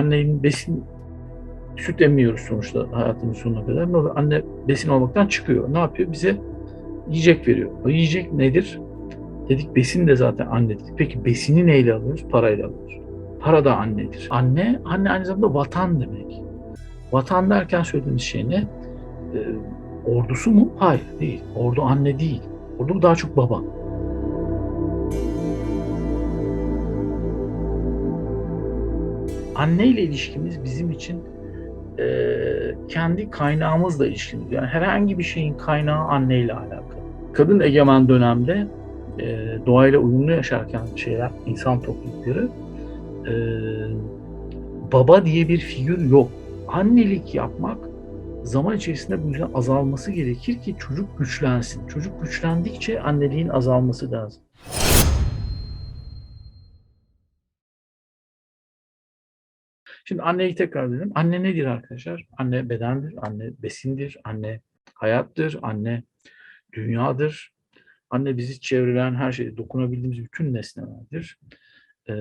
Annenin besin süt emmiyoruz sonuçta hayatımın sonuna kadar. Ne? Anne besin olmaktan çıkıyor. Ne yapıyor? Bize yiyecek veriyor. O yiyecek nedir? Dedik besin de zaten anne dedik. Peki besini neyle alıyoruz? Parayla alıyoruz. Para da annedir. Anne, anne aynı zamanda vatan demek. Vatan derken söylediğimiz şey ne? Ee, ordusu mu? Hayır değil. Ordu anne değil. Ordu daha çok baba. Anne ile ilişkimiz bizim için e, kendi kaynağımızla ilişkimiz. Yani herhangi bir şeyin kaynağı anneyle alakalı. Kadın egemen dönemde e, doğayla uyumlu yaşarken şeyler, insan toplulukları e, baba diye bir figür yok. Annelik yapmak zaman içerisinde bu yüzden azalması gerekir ki çocuk güçlensin. Çocuk güçlendikçe anneliğin azalması lazım. Şimdi anneyi tekrar edelim. Anne nedir arkadaşlar? Anne bedendir, anne besindir, anne hayattır, anne dünyadır. Anne bizi çevreleyen her şeyde dokunabildiğimiz bütün nesnelerdir. Ee,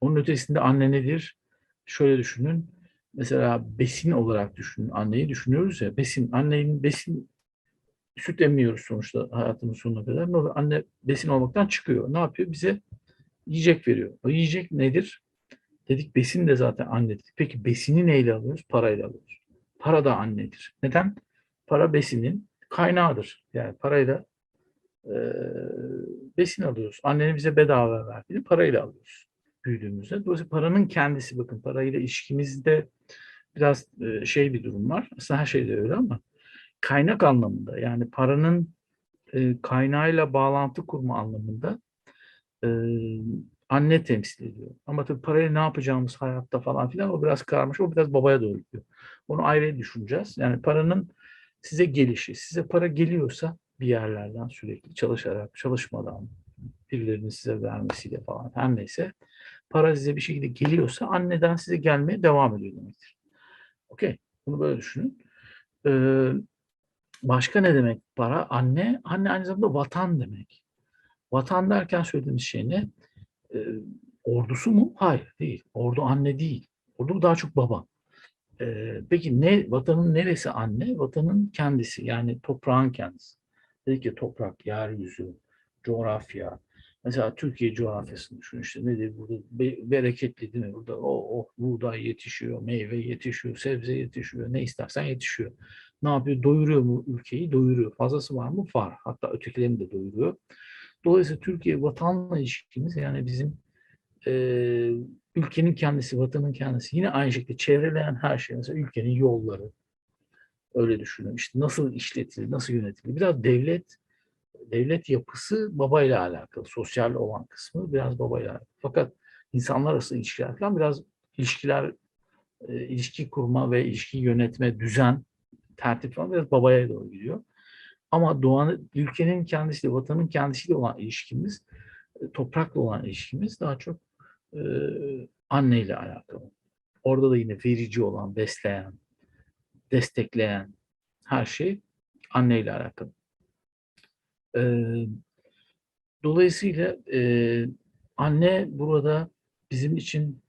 onun ötesinde anne nedir? Şöyle düşünün. Mesela besin olarak düşünün. Anneyi düşünüyoruz ya. Besin, annenin besin süt emmiyoruz sonuçta hayatımın sonuna kadar. Ne oluyor? Anne besin olmaktan çıkıyor. Ne yapıyor? Bize yiyecek veriyor. O yiyecek nedir? Dedik besin de zaten anne dedik. Peki besini neyle alıyoruz? Parayla alıyoruz. Para da annedir. Neden? Para besinin kaynağıdır. Yani parayla e, besin alıyoruz. Annenin bize bedava verdiğini parayla alıyoruz büyüdüğümüzde. Dolayısıyla paranın kendisi bakın parayla ilişkimizde biraz e, şey bir durum var. Aslında her şeyde öyle ama kaynak anlamında yani paranın e, kaynağıyla bağlantı kurma anlamında e, anne temsil ediyor. Ama tabii parayla ne yapacağımız hayatta falan filan o biraz karmaşık, o biraz babaya doğru gidiyor. Onu ayrı düşüneceğiz. Yani paranın size gelişi, size para geliyorsa bir yerlerden sürekli çalışarak, çalışmadan, birilerinin size vermesiyle falan her neyse para size bir şekilde geliyorsa anneden size gelmeye devam ediyor demektir. Okey. Bunu böyle düşünün. Ee, başka ne demek para? Anne, anne aynı zamanda vatan demek. Vatan derken söylediğimiz şey ne? Ee, ordusu mu? Hayır değil. Ordu anne değil. Ordu daha çok baba. Ee, peki ne vatanın neresi anne? Vatanın kendisi yani toprağın kendisi. Dedik ki toprak, yeryüzü, coğrafya. Mesela Türkiye coğrafyasını düşün işte nedir burada Be- bereketli değil mi? Burada o oh, buğday yetişiyor, meyve yetişiyor, sebze yetişiyor, ne istersen yetişiyor. Ne yapıyor? Doyuruyor mu ülkeyi? Doyuruyor. Fazlası var mı? Var. Hatta ötekilerini de doyuruyor. Dolayısıyla Türkiye vatanla ilişkimiz yani bizim e, ülkenin kendisi, vatanın kendisi. Yine aynı şekilde çevreleyen her şey. Mesela ülkenin yolları. Öyle düşünün. İşte nasıl işletilir, nasıl yönetilir. Biraz devlet devlet yapısı babayla alakalı. Sosyal olan kısmı biraz babayla alakalı. Fakat insanlar arası ilişkiler falan biraz ilişkiler, e, ilişki kurma ve ilişki yönetme, düzen, tertip falan biraz babaya doğru gidiyor. Ama doğanın, ülkenin kendisiyle, vatanın kendisiyle olan ilişkimiz, e, toprakla olan ilişkimiz daha çok e, anneyle alakalı. Orada da yine verici olan, besleyen, destekleyen her şey anneyle alakalı. E, dolayısıyla e, anne burada bizim için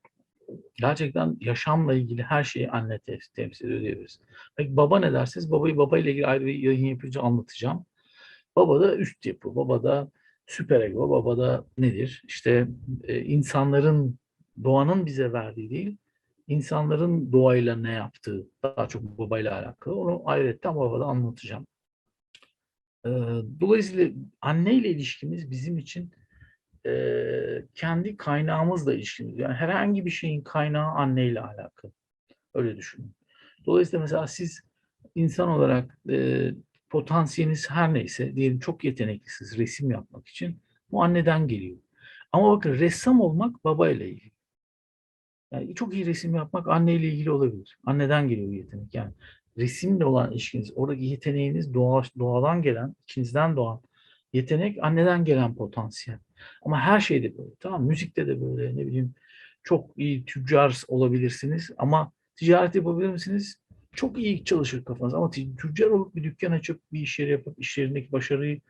gerçekten yaşamla ilgili her şeyi anne te- temsil ediyor diyebiliriz. Peki baba ne dersiniz? Babayı babayla ilgili ayrı bir yayın yapınca anlatacağım. Baba da üst yapı, baba da süper ego, baba da nedir? İşte e, insanların, doğanın bize verdiği değil, insanların doğayla ne yaptığı daha çok babayla alakalı. Onu ayrıca babada anlatacağım. Dolayısıyla anneyle ilişkimiz bizim için e, kendi kaynağımızla ilişkimiz. Yani herhangi bir şeyin kaynağı anneyle alakalı. Öyle düşünün. Dolayısıyla mesela siz insan olarak e, potansiyeliniz her neyse, diyelim çok yeteneklisiniz resim yapmak için, bu anneden geliyor. Ama bakın ressam olmak babayla ilgili. Yani çok iyi resim yapmak anneyle ilgili olabilir. Anneden geliyor yetenek. Yani resimle olan ilişkiniz, oradaki yeteneğiniz doğa, doğadan gelen, içinizden doğan yetenek anneden gelen potansiyel. Ama her şeyde böyle. Tamam müzikte de böyle ne bileyim çok iyi tüccar olabilirsiniz ama ticaret yapabilir misiniz? Çok iyi çalışır kafanız ama tüccar olup bir dükkan açıp bir iş yeri yapıp iş yerindeki başarıyı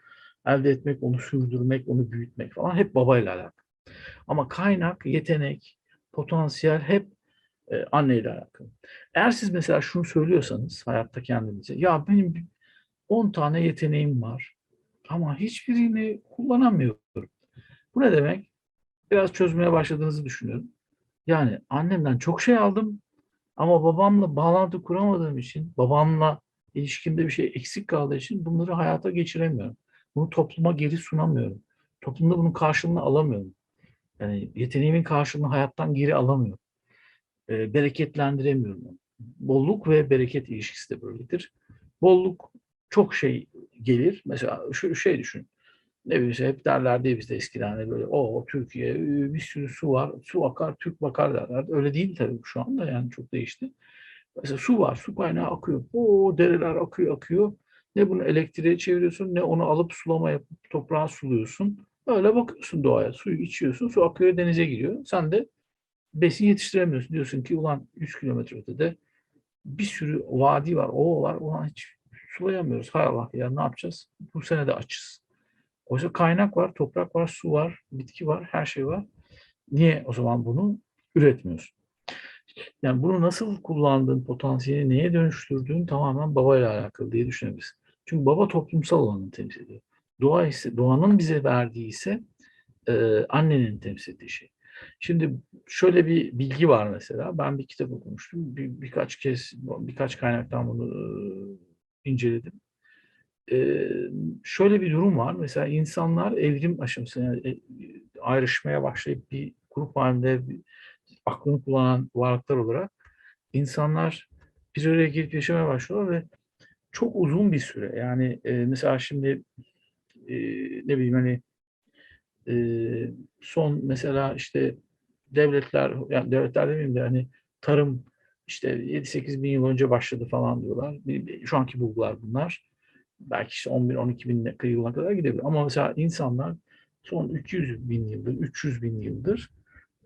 elde etmek, onu sürdürmek, onu büyütmek falan hep babayla alakalı. Ama kaynak, yetenek, potansiyel hep e, anneyle alakalı. Eğer siz mesela şunu söylüyorsanız hayatta kendinize ya benim 10 tane yeteneğim var ama hiçbirini kullanamıyorum. Bu ne demek? Biraz çözmeye başladığınızı düşünüyorum. Yani annemden çok şey aldım ama babamla bağlantı kuramadığım için, babamla ilişkimde bir şey eksik kaldığı için bunları hayata geçiremiyorum. Bunu topluma geri sunamıyorum. Toplumda bunun karşılığını alamıyorum. Yani yeteneğimin karşılığını hayattan geri alamıyorum. E, bereketlendiremiyorum. Bolluk ve bereket ilişkisi de böyledir. Bolluk çok şey gelir. Mesela şu şey düşün. Ne bileyim hep derlerdi bizde eskiden hani böyle o Türkiye bir sürü su var. Su akar, Türk bakar derler. Öyle değil tabii şu anda yani çok değişti. Mesela su var, su kaynağı akıyor. O dereler akıyor, akıyor. Ne bunu elektriğe çeviriyorsun, ne onu alıp sulama yapıp toprağa suluyorsun. Öyle bakıyorsun doğaya. Suyu içiyorsun, su akıyor, denize giriyor. Sen de besin yetiştiremiyorsun. Diyorsun ki ulan 100 kilometre ötede bir sürü vadi var, ova var. Ulan hiç sulayamıyoruz. Hay Allah ya ne yapacağız? Bu sene de açız. Oysa kaynak var, toprak var, su var, bitki var, her şey var. Niye o zaman bunu üretmiyorsun? Yani bunu nasıl kullandığın, potansiyeli neye dönüştürdüğün tamamen babayla alakalı diye düşünebiliriz. Çünkü baba toplumsal olanı temsil ediyor. Doğa ise, doğanın bize verdiği ise e, annenin temsil ettiği şey. Şimdi şöyle bir bilgi var mesela. Ben bir kitap okumuştum. Bir, birkaç kez, birkaç kaynaktan bunu e, inceledim. Şöyle bir durum var. Mesela insanlar evrim aşamasında yani, e, ayrışmaya başlayıp bir grup halinde bir, aklını kullanan varlıklar olarak insanlar bir araya gelip yaşamaya başlıyorlar ve çok uzun bir süre yani e, mesela şimdi e, ne bileyim hani e, son mesela işte devletler yani devletler demeyeyim de hani tarım işte 7-8 bin yıl önce başladı falan diyorlar. Şu anki bulgular bunlar. Belki işte 10 bin 12 bin yılına kadar gidebilir. Ama mesela insanlar son 200 bin yıldır, 300 bin yıldır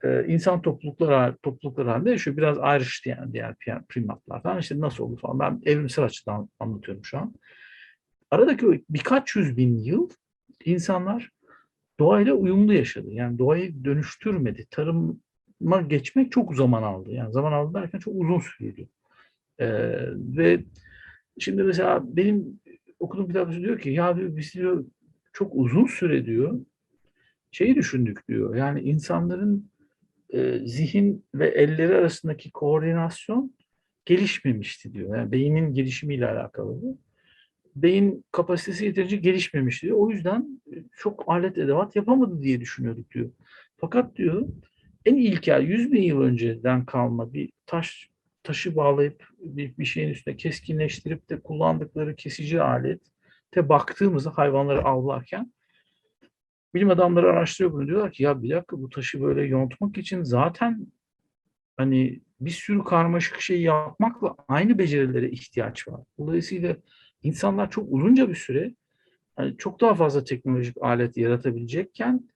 e, insan topluluklar topluluklar halinde yaşıyor. Biraz ayrıştı yani diğer primatlardan. İşte nasıl oldu falan. Ben evrimsel açıdan anlatıyorum şu an. Aradaki birkaç yüz bin yıl insanlar doğayla uyumlu yaşadı. Yani doğayı dönüştürmedi. Tarıma geçmek çok zaman aldı. Yani zaman aldı derken çok uzun sürdü. Ee, ve şimdi mesela benim okuduğum kitapta diyor ki ya diyor, biz diyor çok uzun süre diyor şeyi düşündük diyor. Yani insanların e, zihin ve elleri arasındaki koordinasyon gelişmemişti diyor. Yani beynin gelişimiyle alakalı bu. Beyin kapasitesi yeterince gelişmemişti diyor. O yüzden çok alet edevat yapamadı diye düşünüyorduk diyor. Fakat diyor en ilkel 100 bin yıl önceden kalma bir taş taşı bağlayıp bir, bir şeyin üstüne keskinleştirip de kullandıkları kesici alet te baktığımızda hayvanları avlarken bilim adamları araştırıyor bunu diyorlar ki ya bir dakika bu taşı böyle yontmak için zaten hani bir sürü karmaşık şey yapmakla aynı becerilere ihtiyaç var. Dolayısıyla insanlar çok uzunca bir süre yani çok daha fazla teknolojik alet yaratabilecekken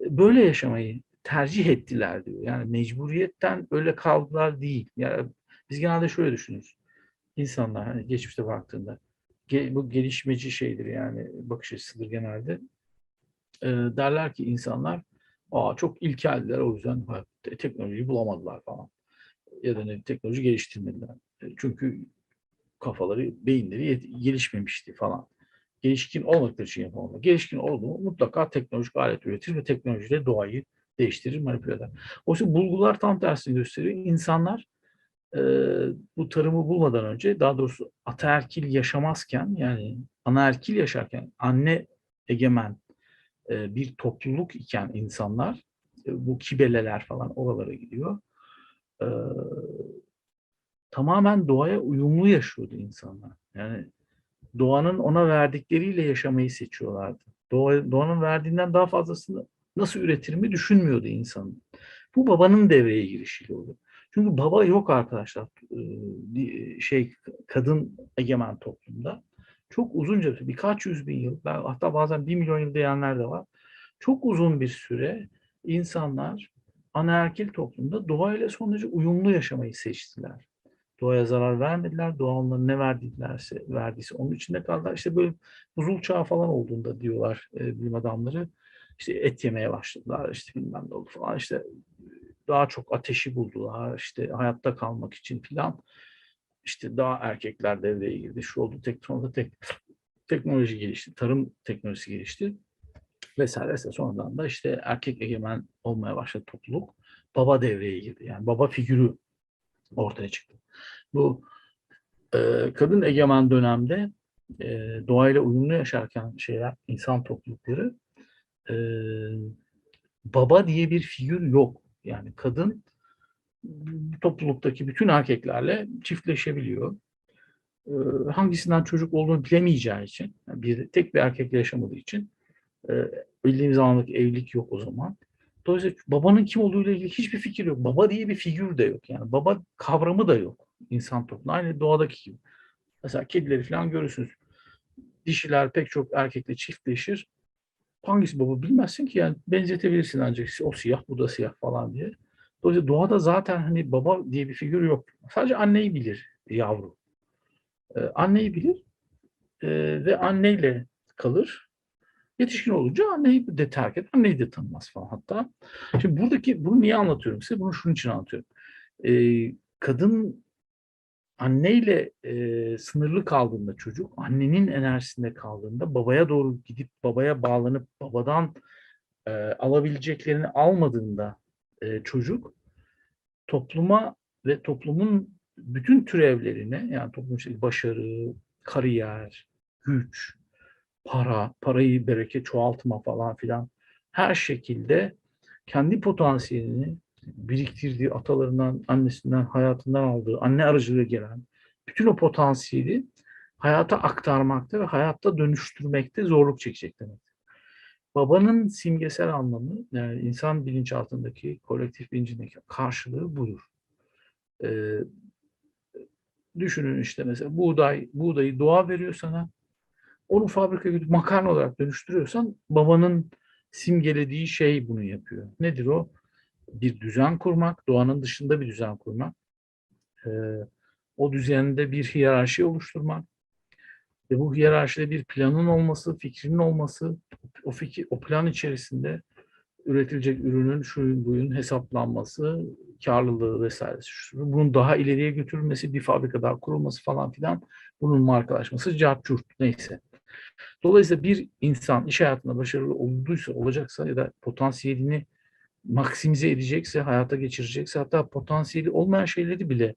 e, böyle yaşamayı tercih ettiler diyor. Yani mecburiyetten öyle kaldılar değil. Yani biz genelde şöyle düşünürüz. İnsanlar hani geçmişte baktığında bu gelişmeci şeydir yani bakış açısıdır genelde e, derler ki insanlar Aa, çok ilkeldiler o yüzden teknolojiyi bulamadılar falan. Ya da ne, teknoloji geliştirmediler. E, çünkü kafaları, beyinleri gelişmemişti falan. Gelişkin olmadıkları için yapamadılar. Gelişkin oldu mu mutlaka teknolojik alet üretir ve teknolojiyle doğayı değiştirir, manipüle eder. Oysa bulgular tam tersini gösteriyor. İnsanlar e, bu tarımı bulmadan önce, daha doğrusu ataerkil yaşamazken, yani anaerkil yaşarken, anne egemen e, bir topluluk iken insanlar e, bu kibeleler falan oralara gidiyor. E, tamamen doğaya uyumlu yaşıyordu insanlar. Yani doğanın ona verdikleriyle yaşamayı seçiyorlardı. Doğa, doğanın verdiğinden daha fazlasını nasıl üretirimi düşünmüyordu insan. Bu babanın devreye girişiyle oldu. Çünkü baba yok arkadaşlar şey kadın egemen toplumda çok uzunca birkaç yüz bin yıl, hatta bazen bir milyon yıl diyenler de var. Çok uzun bir süre insanlar anaerkil toplumda doğayla son derece uyumlu yaşamayı seçtiler. Doğaya zarar vermediler. Doğa onlara ne verdiyse, verdiyse onun içinde kaldılar. İşte böyle buzul çağı falan olduğunda diyorlar e, bilim adamları. İşte et yemeye başladılar. İşte bilmem ne oldu falan. İşte daha çok ateşi buldular işte hayatta kalmak için filan işte daha erkekler devreye girdi. Şu oldu teknoloji, tek, teknoloji gelişti, tarım teknolojisi gelişti vesaire. Sonradan da işte erkek egemen olmaya başladı topluluk. Baba devreye girdi. Yani baba figürü ortaya çıktı. Bu e, kadın egemen dönemde e, doğayla uyumlu yaşarken şeyler, insan toplulukları e, baba diye bir figür yok. Yani kadın topluluktaki bütün erkeklerle çiftleşebiliyor. E, hangisinden çocuk olduğunu bilemeyeceği için, bir tek bir erkekle yaşamadığı için e, bildiğimiz zamandaki evlilik yok o zaman. Dolayısıyla babanın kim olduğu ile ilgili hiçbir fikir yok. Baba diye bir figür de yok. Yani baba kavramı da yok insan toplumunda. Aynı doğadaki gibi. Mesela kedileri falan görürsünüz. Dişiler pek çok erkekle çiftleşir. Hangisi baba bilmezsin ki yani benzetebilirsin ancak o siyah bu da siyah falan diye. Dolayısıyla doğada zaten hani baba diye bir figür yok. Sadece anneyi bilir yavru. Ee, anneyi bilir ee, ve anneyle kalır. Yetişkin olunca anneyi de terk eder, anneyi de tanımaz falan hatta. Şimdi buradaki, bunu niye anlatıyorum size? Bunu şunun için anlatıyorum. Ee, kadın anneyle e, sınırlı kaldığında çocuk, annenin enerjisinde kaldığında babaya doğru gidip babaya bağlanıp babadan e, alabileceklerini almadığında e, çocuk topluma ve toplumun bütün türevlerine yani toplum işte başarı, kariyer, güç, para, parayı bereket çoğaltma falan filan her şekilde kendi potansiyelini biriktirdiği atalarından, annesinden, hayatından aldığı, anne aracılığıyla gelen bütün o potansiyeli hayata aktarmakta ve hayatta dönüştürmekte zorluk çekecek demek. Babanın simgesel anlamı, yani insan bilinçaltındaki, kolektif bilincindeki karşılığı budur. Ee, düşünün işte mesela buğday, buğdayı doğa veriyor sana. Onu fabrikaya gidip makarna olarak dönüştürüyorsan babanın simgelediği şey bunu yapıyor. Nedir o? Bir düzen kurmak, doğanın dışında bir düzen kurmak. Ee, o düzende bir hiyerarşi oluşturmak. Ve bu hiyerarşide bir planın olması, fikrinin olması, o fikir, o plan içerisinde üretilecek ürünün şuyun buyun hesaplanması, karlılığı vesaire. Bunun daha ileriye götürülmesi, bir fabrika daha kurulması falan filan, bunun markalaşması, cartçurt neyse. Dolayısıyla bir insan iş hayatında başarılı olduysa, olacaksa ya da potansiyelini maksimize edecekse, hayata geçirecekse, hatta potansiyeli olmayan şeyleri bile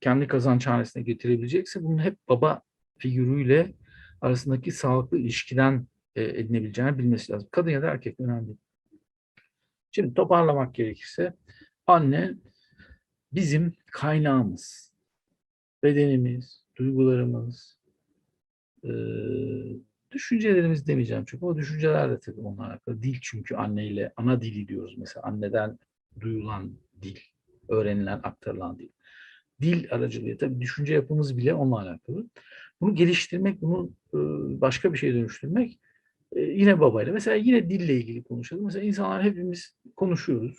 kendi kazanç hanesine getirebilecekse bunun hep baba figürüyle arasındaki sağlıklı ilişkiden e, edinebileceğini bilmesi lazım. Kadın ya da erkek önemli değil. Şimdi toparlamak gerekirse anne bizim kaynağımız, bedenimiz, duygularımız, e, düşüncelerimiz demeyeceğim çünkü o düşünceler de tabii onunla alakalı. Dil çünkü anneyle, ana dili diyoruz mesela anneden duyulan dil, öğrenilen, aktarılan dil. Dil aracılığıyla tabii düşünce yapımız bile onunla alakalı. Bunu geliştirmek, bunu e, başka bir şeye dönüştürmek e, yine babayla. Mesela yine dille ilgili konuşalım. Mesela insanlar hepimiz konuşuyoruz.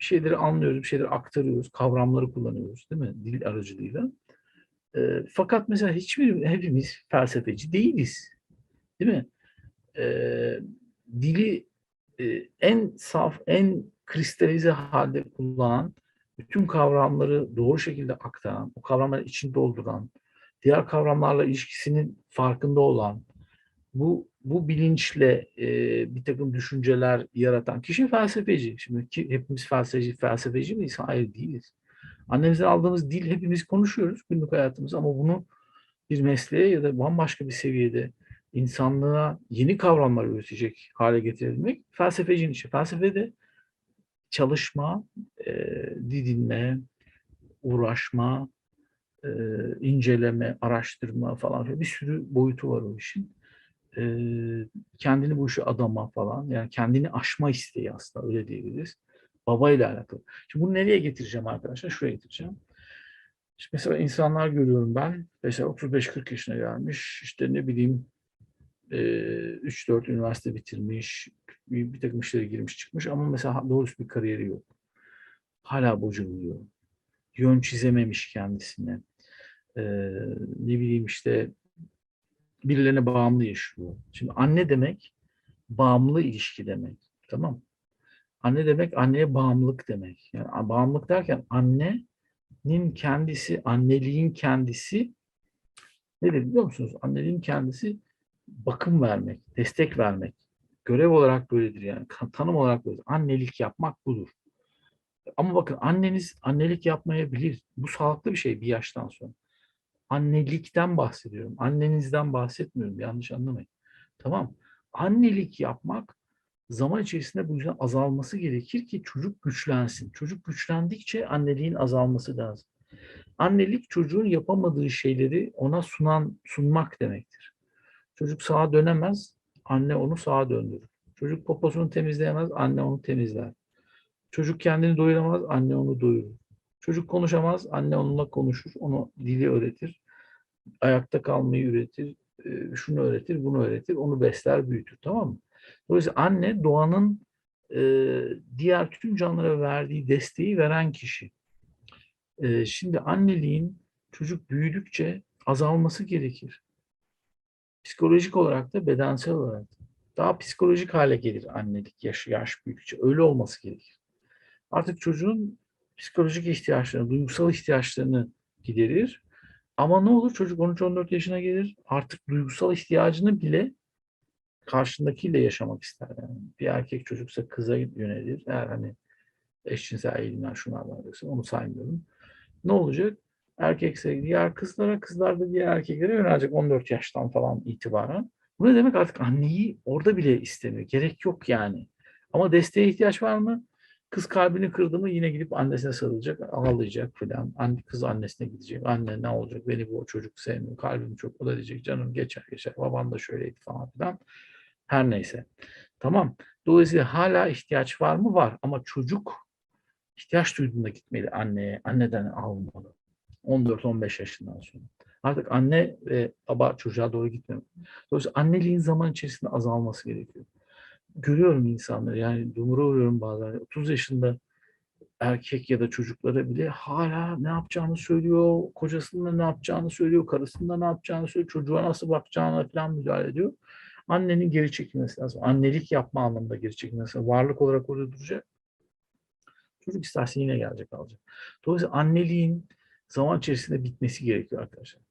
Bir şeyleri anlıyoruz, bir şeyleri aktarıyoruz, kavramları kullanıyoruz değil mi? Dil aracılığıyla. E, fakat mesela hiçbir hepimiz felsefeci değiliz. Değil mi? Dili en saf, en kristalize halde kullanan, bütün kavramları doğru şekilde aktaran, o kavramları içinde dolduran, diğer kavramlarla ilişkisinin farkında olan, bu bu bilinçle e, bir takım düşünceler yaratan kişi felsefeci. Şimdi ki, hepimiz felsefeci, felsefeci miyiz? Hayır değiliz. Annemizden aldığımız dil hepimiz konuşuyoruz günlük hayatımız ama bunu bir mesleğe ya da bambaşka bir seviyede insanlığa yeni kavramlar üretecek hale getirebilmek felsefecinin işi. Felsefede çalışma, e, didinme, uğraşma, e, inceleme, araştırma falan bir sürü boyutu var o işin. E, kendini bu işe adama falan yani kendini aşma isteği aslında öyle diyebiliriz. Babayla alakalı. Şimdi bunu nereye getireceğim arkadaşlar? Şuraya getireceğim. Şimdi mesela insanlar görüyorum ben. Mesela 35-40 yaşına gelmiş. işte ne bileyim 3-4 üniversite bitirmiş. Bir, takım işlere girmiş çıkmış ama mesela doğrusu bir kariyeri yok. Hala bocalıyor. Yön çizememiş kendisine. Ne bileyim işte birilerine bağımlı yaşıyor. Şimdi anne demek bağımlı ilişki demek. Tamam Anne demek anneye bağımlılık demek. Yani bağımlılık derken annenin kendisi, anneliğin kendisi ne demek biliyor musunuz? Anneliğin kendisi bakım vermek, destek vermek. Görev olarak böyledir yani. Tanım olarak böyledir. Annelik yapmak budur. Ama bakın anneniz annelik yapmayabilir. Bu sağlıklı bir şey bir yaştan sonra. Annelikten bahsediyorum. Annenizden bahsetmiyorum. Yanlış anlamayın. Tamam. Annelik yapmak zaman içerisinde bu yüzden azalması gerekir ki çocuk güçlensin. Çocuk güçlendikçe anneliğin azalması lazım. Annelik çocuğun yapamadığı şeyleri ona sunan sunmak demektir. Çocuk sağa dönemez, anne onu sağa döndürür. Çocuk poposunu temizleyemez, anne onu temizler. Çocuk kendini doyuramaz, anne onu doyurur. Çocuk konuşamaz, anne onunla konuşur, onu dili öğretir. Ayakta kalmayı üretir, e, şunu öğretir, bunu öğretir, onu besler, büyütür. Tamam mı? Dolayısıyla anne doğanın e, diğer tüm canlılara verdiği desteği veren kişi. E, şimdi anneliğin çocuk büyüdükçe azalması gerekir. Psikolojik olarak da bedensel olarak da. Daha psikolojik hale gelir annelik yaş, yaş büyüdükçe. Öyle olması gerekir. Artık çocuğun psikolojik ihtiyaçlarını, duygusal ihtiyaçlarını giderir. Ama ne olur çocuk 13-14 yaşına gelir artık duygusal ihtiyacını bile karşındakiyle yaşamak ister. Yani bir erkek çocuksa kıza yönelir. Eğer hani eşcinsel eğilimler şunlardan yoksa onu saymıyorum. Ne olacak? Erkekse diğer kızlara, kızlar da diğer erkeklere yönelecek 14 yaştan falan itibaren. Bu ne demek artık anneyi orada bile istemiyor. Gerek yok yani. Ama desteğe ihtiyaç var mı? Kız kalbini kırdı mı yine gidip annesine sarılacak, ağlayacak filan. Anne, kız annesine gidecek. Anne ne olacak? Beni bu çocuk sevmiyor. Kalbim çok o da diyecek. Canım geçer geçer. Babam da şöyleydi falan filan. Her neyse. Tamam. Dolayısıyla hala ihtiyaç var mı? Var. Ama çocuk ihtiyaç duyduğunda gitmeli anneye. Anneden almalı. 14-15 yaşından sonra. Artık anne ve baba çocuğa doğru gitmiyor. Dolayısıyla anneliğin zaman içerisinde azalması gerekiyor. Görüyorum insanları yani dumura uğruyorum bazen. 30 yaşında erkek ya da çocuklara bile hala ne yapacağını söylüyor, kocasının da ne yapacağını söylüyor, karısının da ne yapacağını söylüyor, çocuğa nasıl bakacağını falan müdahale ediyor. Annenin geri çekilmesi lazım. Annelik yapma anlamında geri çekilmesi lazım. Varlık olarak orada duracak. Çocuk isterse yine gelecek alacak. Dolayısıyla anneliğin zaman içerisinde bitmesi gerekiyor arkadaşlar.